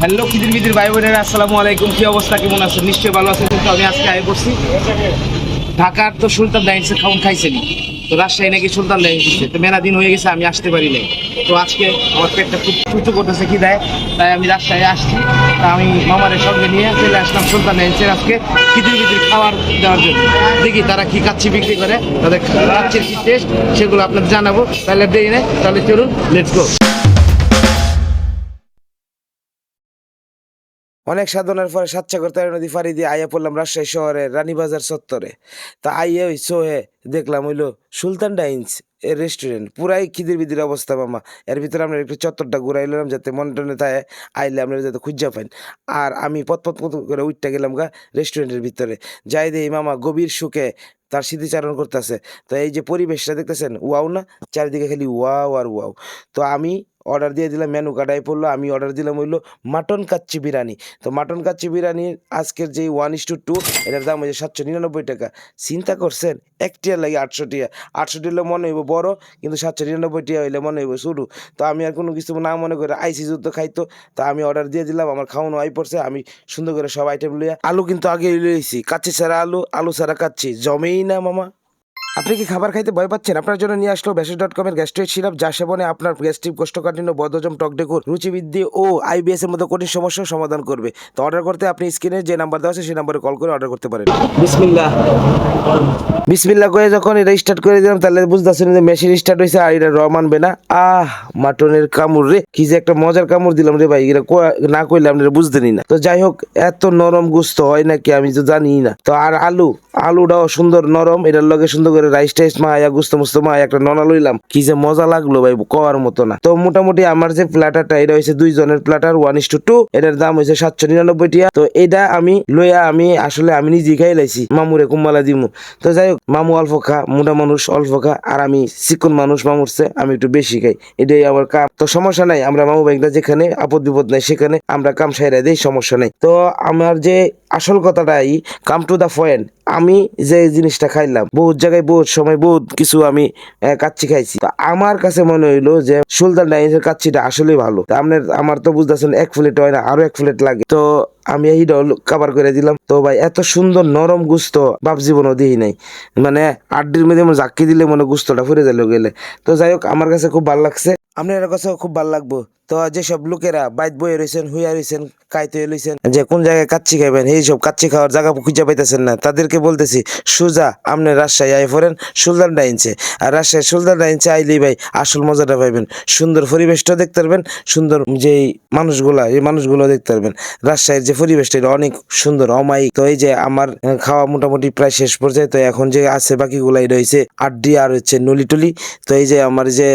Hello, Khidr মিদির ভাই বোনেরা, আসসালামু আলাইকুম। কি অবস্থা? কেমন আছেন? নিশ্চয়ই ভালো আছেন। কিন্তু আমি আজকে আয় করছি। ঢাকার তো সুলতান ডাইন্সের খাউন খাইছেনি তো রাজশাহী নাকি সুলতান ডাইন্স দিচ্ছে তো মেলা দিন হয়ে গেছে, আমি আসতে পারি নাই। তো আজকে আমার পেটটা খুব চুচু করতেছে কি দেয় তাই আমি রাজশাহী আসছি। তা আমি মামারের সঙ্গে নিয়ে চলে আসলাম সুলতান ডাইন্সের আজকে খিদির মিদির খাবার দেওয়ার জন্য। দেখি তারা কি কাচ্ছি বিক্রি করে। তাদের কাচ্ছির কি টেস্ট সেগুলো আপনাদের জানাব। তাহলে দেরি নেই, তাহলে চলুন লেটস গো অনেক সাধনার পরে সাতসাগর তেরো নদী ফাড়ি দিয়ে আইয়া পড়লাম রাজশাহী শহরের রানীবাজার চত্বরে। তা আইয়া ওই সোহে দেখলাম হইল সুলতান ডাইন্স এর রেস্টুরেন্ট পুরাই খিদির বিদির অবস্থা মামা। এর ভিতরে আমরা একটু চত্বরটা ঘুরাই ঘুরাইলাম যাতে মনে টনে তাই আইলে আমরা যাতে খুঁজা পাইন আর আমি পথ পথ পথ করে উঠতে গেলাম গা রেস্টুরেন্টের ভিতরে। যাই দেই মামা গভীর সুখে তার স্মৃতিচারণ করতেছে। তো এই যে পরিবেশটা দেখতেছেন, ওয়াও না? চারিদিকে খালি ওয়াও আর ওয়াও। তো আমি অর্ডার দিয়ে দিলাম মেনু কার্ডাই পড়ল, আমি অর্ডার দিলাম হইল মাটন কাচ্চি বিরিয়ানি। তো মাটন কাচ্চি বিরিয়ানি আজকের যে ওয়ান ইস টু টু এটার দাম হয়েছে সাতশো নিরানব্বই টাকা। চিন্তা করছেন? এক টিয়ার লাগে আটশো টিয়া আটশো টিয়া হলে মনে হইব বড়, কিন্তু সাতশো নিরানব্বই টিয়া হইলে মনে হইব শুরু তো আমি আর কোনো কিছু না মনে করে আইসি যুদ্ধ খাইতো, তো আমি অর্ডার দিয়ে দিলাম, আমার খাওয়ানো আই পড়ছে, আমি সুন্দর করে সব আইটেম লইয়া, আলু কিন্তু আগে লইছি কাচ্চি ছাড়া আলু আলু ছাড়া কাচ্চি, জমেই না মামা। আপনি কি খাবার খাইতে ভয় পাচ্ছেন? আপনার জন্য নিয়ে আসলো ভেসেস ডট কমের গ্যাস্ট্রিক সিরাপ যা সেবনে আপনার গ্যাস্ট্রিক কোষ্ঠকাঠিন্য বদহজম টকডেকুর রুচিবৃদ্ধি ও আইবিএস এর মতো কঠিন সমস্যার সমাধান করবে। তো অর্ডার করতে আপনি স্ক্রিনে যে নাম্বার দেওয়া আছে সেই নাম্বারে কল করে অর্ডার করতে পারেন। বিসমিল্লাহ। বিসমিল্লা করে যখন এটা স্টার্ট করে দিলাম তাহলে বুঝতে বুঝতেছেন যে মেশিন স্টার্ট হয়েছে আর এটা র মানবে না। আহ মাটনের কামড় রে কি যে একটা মজার কামড় দিলাম রে ভাই এটা না কইলে আপনি বুঝতেনি না তো যাই হোক এত নরম গুস্ত হয় নাকি আমি তো জানি না। তো আর আলু আলুটাও সুন্দর নরম এটার লগে সুন্দর করে রাইস টাইস মায়া গুস্ত মুস্ত মায়া একটা ননা লইলাম। কি যে মজা লাগল ভাই, কওয়ার মতো না। তো মোটামুটি আমার যে প্ল্যাটারটা এটা হয়েছে দুই জনের platter one is to two এটার দাম হয়েছে সাতশো নিরানব্বই টিয়া। তো এটা আমি লইয়া আমি আসলে আমি নিজেই খাই লাইছি, মামুরে কুম্বালা দিমু। তো যাই হোক, মামু অল্প খা, মোটা মানুষ অল্প খা, আর আমি চিকন মানুষ মামুরছে আমি একটু বেশি খাই। এটাই আমার কাম তো সমস্যা নাই, আমরা মামু ব্যাংকটা যেখানে আপদ বিপদ নাই সেখানে আমরা কাম সাইরা দেই, সমস্যা নাই। তো আমার যে আসল কথাটাই কাম টু দা পয়েন্ট আমি যে জিনিসটা খাইলাম, বহুত জায়গায় বহুত সময় বহুত কিছু আমি কাচ্চি খাইছি। তো আমার কাছে মনে হইল যে সুলতান ডাইন্সের কাচ্চিটা আসলে ভালো। আপনার, আমার তো বুঝতেছেন এক প্লেট হয় না, আরও এক প্লেট লাগে। তো আমি এই ডল কাবার করে দিলাম। তো ভাই, এত সুন্দর নরম গুস্ত বাপ জীবনও দিই নাই। মানে আড্ডির মধ্যে জাক্কি দিলে মনে গুস্তটা ফুরে গেল গেলে। তো যাই হোক, আমার কাছে খুব ভালো লাগছে। আপনার কাছেও খুব ভালো লাগবো। তো যেসব লোকেরা বাইত বয়ে রয়েছেন হুইয়া রয়েছেন কাইতে লইছেন, যে কোন জায়গায় কাচ্চি খাইবেন, এই সব কাচ্চি খাওয়ার জায়গা খুঁজে পাইতেছেন না। তাদেরকে বলতেছি, সুজা আপনি রাজশাহী আই ফোরেন সুলতান ডাইনছে আর রাজশাহী সুলতান ডাইনছে আইলেই ভাই আসল মজাটা পাইবেন। সুন্দর পরিবেশটা দেখতে পারবেন, সুন্দর যেই মানুষগুলা, এই মানুষগুলো দেখতে পারবেন। রাজশাহীর যে পরিবেশটা, এটা অনেক সুন্দর, অমায়িক। তো এই যে আমার খাওয়া মোটামুটি প্রায় শেষ পর্যায়ে, তো এখন যে আছে বাকিগুলাই রয়েছে, আড্ডি আর হচ্ছে নলি টলি। তো এই যে আমার যে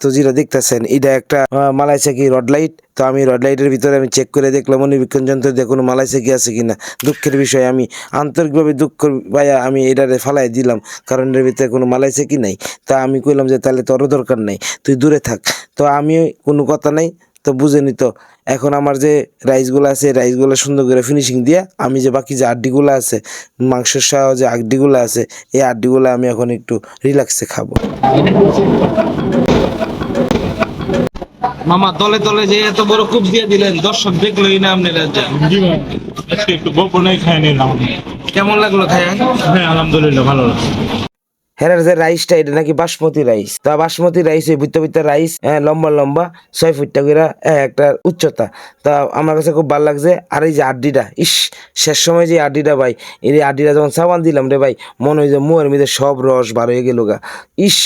তো যেটা দেখতেছেন এটা একটা আহ, মালাই চাকি রড লাইট। তো আমি রড লাইটের ভিতরে আমি চেক করে দেখলাম অনুবীক্ষণ যন্ত্র দিয়ে কোনো মালাই চাকি আছে কিনা। দুঃখের বিষয় আমি আন্তরিকভাবে দুঃখ ভাইয়া আমি এটারে ফালাই দিলাম কারণ এর ভিতরে কোনো মালাই কি নাই। তা আমি কইলাম যে তাহলে তোরও দরকার নাই তুই দূরে থাক। তো আমি কোনো কথা নাই তো বুঝে নিত। এখন আমার যে রাইসগুলো আছে রাইসগুলো সুন্দর করে ফিনিশিং দিয়ে আমি যে বাকি যে আড্ডিগুলো আছে মাংসের সহ যে আড্ডিগুলো আছে এই আড্ডিগুলো আমি এখন একটু রিল্যাক্সে খাব। মামা দলে দলে যে এত বড় কূপ দিয়ে দিলেন দর্শক দেখলোই না আপনারা যা জি ম্যাম আজকে একটু গোপনে খাই নিলাম। কেমন লাগল খায়া হ্যাঁ আলহামদুলিল্লাহ ভালো লাগছে হেরার যে রাইসটা, এটা নাকি বাসমতি রাইস। তা বাসমতি রাইস ওই বুঝতে বুঝতে রাইস লম্বা লম্বা, ছয় ফুটটা করে একটা উচ্চতা। তা আমার কাছে খুব ভালো লাগছে, আর এই যে আড্ডিটা, ইস, শেষ সময় যে আড্ডিটা ভাই, এই আড্ডিটা যখন সাবান দিলাম রে ভাই, মনে হয় যে মুয়ের মধ্যে সব রস বার হয়ে গেল গা। ইস,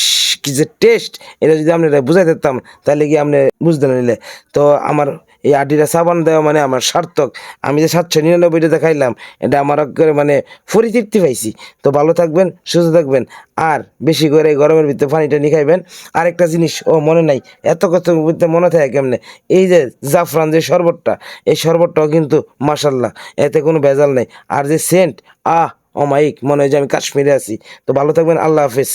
কি যে টেস্ট এটা যদি আপনি বুঝাই দিতাম তাহলে কি আপনি বুঝতে নিলে? তো আমার এই আডিটা সাবান দেওয়া মানে আমার সার্থক। আমি যে সাতশো নিরানব্বইটা দেখাইলাম, এটা আমার মানে পরিতৃপ্তি পাইছি। তো ভালো থাকবেন, সুস্থ থাকবেন, আর বেশি করে গরমের ভিতরে পানিটা নিয়ে খাইবেন। আরেকটা জিনিস, ও মনে নাই, এত কথা মনে থাকে কেমনে? এই যে জাফরান যে শরবতটা, এই শরবতটাও কিন্তু মাসাল্লাহ এতে কোনো ভেজাল নেই। আর যে সেন্ট, আহ অমাইক মনে হয় যে আমি কাশ্মীরে আছি। তো ভালো থাকবেন, আল্লাহ হাফেজ।